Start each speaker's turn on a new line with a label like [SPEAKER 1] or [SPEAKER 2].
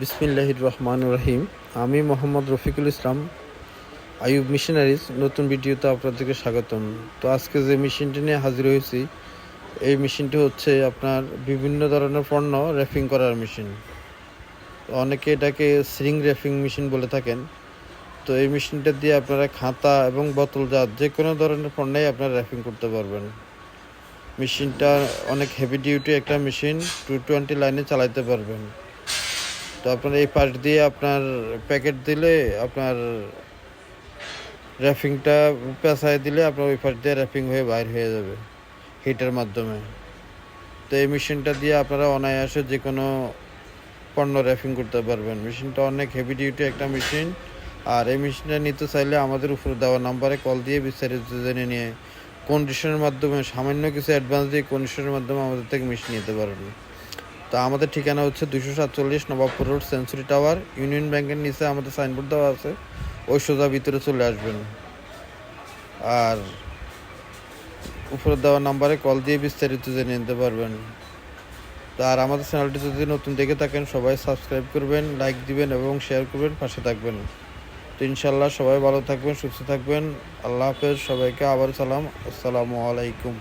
[SPEAKER 1] বিসমিল্লাহির রহমান রহিম আমি মোহাম্মদ রফিকুল ইসলাম, আইয়ুব মিশনারিজ, নতুন ভিডিওতে আপনাদেরকে স্বাগতম। তো আজকে যে মেশিনটি নিয়ে হাজির হয়েছি, এই মেশিনটি হচ্ছে আপনার বিভিন্ন ধরনের পণ্য র্যাফিং করার মেশিন। অনেকে এটাকে স্রিং র্যাপিং মেশিন বলে থাকেন। তো এই মেশিনটা দিয়ে আপনারা খাতা এবং বোতলজাত যে কোনো ধরনের পণ্যই আপনারা র্যাফিং করতে পারবেন। মেশিনটা অনেক হেভি ডিউটি একটা মেশিন টু টোয়েন্টি লাইনে চালাইতে পারবেন। তো আপনার এই পাশ দিয়ে আপনার প্যাকেট দিলে আপনার র্যাফিংটা পেঁচায় দিলে আপনার ওই পাশ দিয়ে র্যাপিং হয়ে বাইর হয়ে যাবে হিটার মাধ্যমে। তো এই মেশিনটা দিয়ে আপনারা অনায়াসে যে কোনো পণ্য র্যাফিং করতে পারবেন। মেশিনটা অনেক হেভি ডিউটি একটা মেশিন আর এই মেশিনটা নিতে চাইলে আমাদের উপরে দেওয়া নাম্বারে কল দিয়ে বিস্তারিত জেনে নিয়ে কন্ডিশনের মাধ্যমে সামান্য কিছু অ্যাডভান্স দিয়ে কন্ডিশনের মাধ্যমে আমাদের থেকে মেশিন নিতে পারবেন। তো আমাদের ঠিকানা হচ্ছে দুশো সাতচল্লিশ Nawabpur road, century tower. Union ব্যাংকের নিচে আমাদের সাইনবোর্ড দেওয়া আছে। ওই সোজা ভিতরে চলে আসবেন। আর উপরে দেওয়া নাম্বারে কল দিয়ে বিস্তারিত জেনে নিতে পারবেন। তো আর আমাদের চ্যানেলটি যদি নতুন দেখে থাকেন, সবাই সাবস্ক্রাইব করবেন, লাইক দিবেন এবং শেয়ার করবেন, পাশে থাকবেন। তো ইনশাল্লাহ সবাই ভালো থাকবেন, সুস্থ থাকবেন। আল্লাহ হাফেজ, সবাইকে আবার সালাম। আসসালামু আলাইকুম।